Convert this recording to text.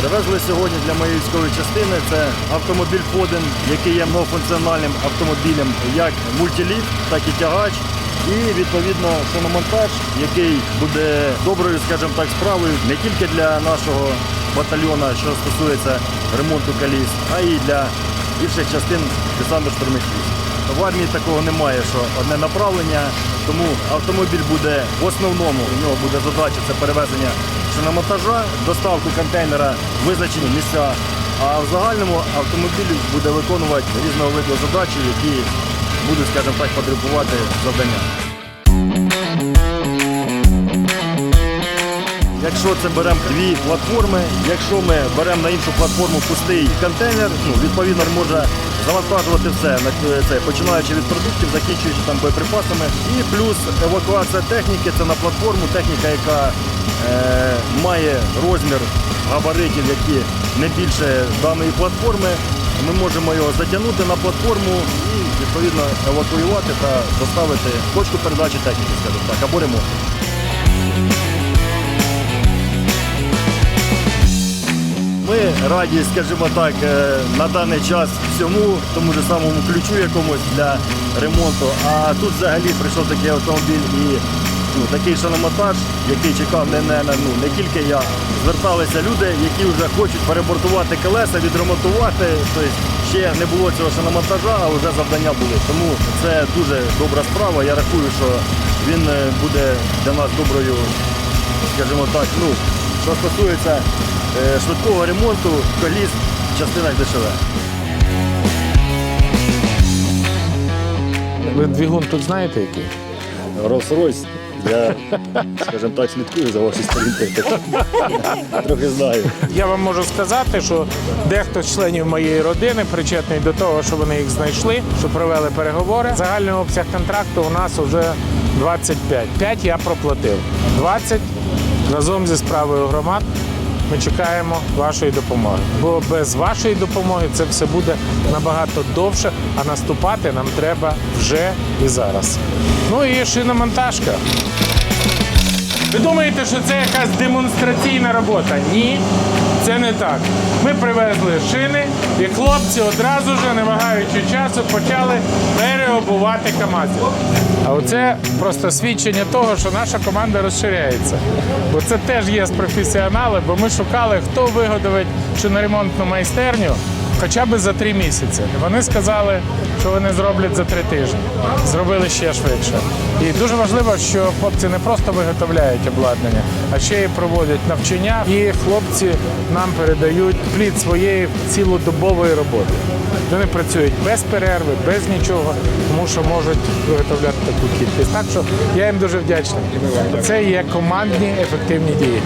Привезли сьогодні для моєї військової частини. Це автомобіль Фоден, який є многофункціональним автомобілем, як мультиліфт, так і тягач. І відповідно шиномонтаж, який буде доброю, скажімо так, справою не тільки для нашого батальйона, що стосується ремонту коліс, а й для інших частин десантно-штурмових військ. В армії такого немає, що одне направлення, тому автомобіль буде в основному, у нього буде задача це перевезення шиномонтажа, доставку контейнера, визначені місця. А в загальному автомобіль буде виконувати різного виду задачі, які будуть, скажімо так, потребувати завдання. Якщо це беремо дві платформи, якщо ми беремо на іншу платформу пустий контейнер, ну, відповідно може завантажувати все, це, починаючи від продуктів, закінчуючи там боєприпасами. І плюс евакуація техніки це на платформу, техніка, яка е, має розмір габаритів, які не більше даної платформи. Ми можемо його затягнути на платформу і відповідно евакуювати та доставити точку передачі техніки, скажімо так, або ремонту. Раді, скажімо так, е, на даний час всьому, тому ж самому ключу якомусь для ремонту. А тут взагалі прийшов такий автомобіль і ну, такий шиномонтаж, який чекав не, не, ну, не тільки я. Зверталися люди, які вже хочуть перебортувати колеса, відремонтувати. Тобто ще не було цього шиномонтажа, а вже завдання були. Тому це дуже добра справа. Я рахую, що він е, буде для нас доброю скажімо так, ну, що стосується швидкого ремонту коліс в частинах ДШВ. Ви двигун тут знаєте який? Rolls-Royce, я, скажімо так, слідкую за ваші сторінки. Трохи знаю. Я вам можу сказати, що дехто з членів моєї родини причетний до того, що вони їх знайшли, що провели переговори. Загальний обсяг контракту у нас вже 25. 5 я проплатив. 20 разом зі справою громад. Ми чекаємо вашої допомоги. Бо без вашої допомоги це все буде набагато довше, а наступати нам треба вже і зараз. Ну і шиномонтажка. Ви думаєте, що це якась демонстраційна робота? Ні, це не так. Ми привезли шини, і хлопці одразу ж, не вагаючи часу, почали переобувати КАМАЗи. А оце просто свідчення того, що наша команда розширяється. Бо це теж є з професіонали, бо ми шукали, хто виготовить ремонтну майстерню хоча б за три місяці. Вони сказали, що вони зроблять за три тижні. Зробили ще швидше. І дуже важливо, що хлопці не просто виготовляють обладнання, а ще й проводять навчання. І хлопці нам передають плід своєї цілодобової роботи. Вони працюють без перерви, без нічого, тому що можуть виготовляти таку кількість. Так що я їм дуже вдячний. Це є командні ефективні дії.